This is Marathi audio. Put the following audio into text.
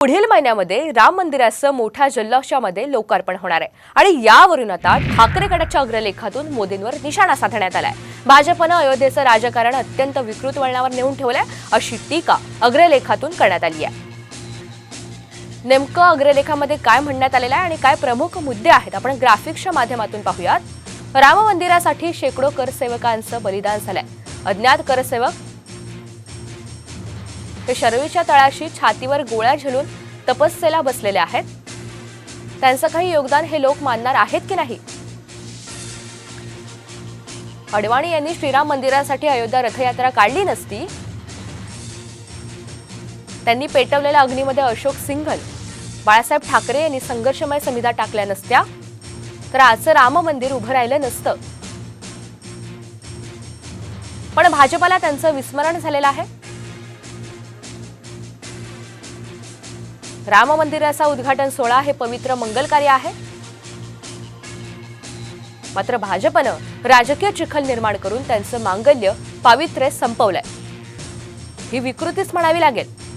पुढील महिन्यामध्ये राम मंदिराचं मोठ्या जल्लोषामध्ये लोकार्पण होणार आहे. आणि यावरून आता ठाकरे गटाच्या अग्रलेखातून मोदींवर निशाणा साधण्यात आलाय. भाजपनं अयोध्येचं राजकारण अत्यंत विकृत वळणावर नेऊन ठेवलंय अशी टीका अग्रलेखातून करण्यात आली आहे. नेमकं अग्रलेखामध्ये काय म्हणण्यात आलेलं आहे आणि काय प्रमुख मुद्दे आहेत आपण ग्राफिक्सच्या माध्यमातून पाहूयात. राम मंदिरासाठी शेकडो करसेवकांचं बलिदान झालंय. अज्ञात करसेवक हे शरवीच्या तळाशी छातीवर गोळ्या झेलून तपस्येला बसलेले आहेत. त्यांचं काही योगदान हे लोक मानणार आहेत की नाही? अडवाणी यांनी श्रीराम मंदिरासाठी अयोध्या रथयात्रा काढली नसती. त्यांनी पेटवलेल्या अग्नीमध्ये अशोक सिंघल बाळासाहेब ठाकरे यांनी संघर्षमय संविधा टाकल्या नसत्या तर आजचं राम मंदिर उभं राहिलं नसतं. पण भाजपाला त्यांचं विस्मरण झालेलं आहे. राम मंदिराचा उद्घाटन सोहळा हे पवित्र मंगल कार्य आहे. मात्र भाजपनं राजकीय चिखल निर्माण करून त्यांचं मांगल्य पावित्र्य संपवलंय. ही विकृतीच म्हणावी लागेल.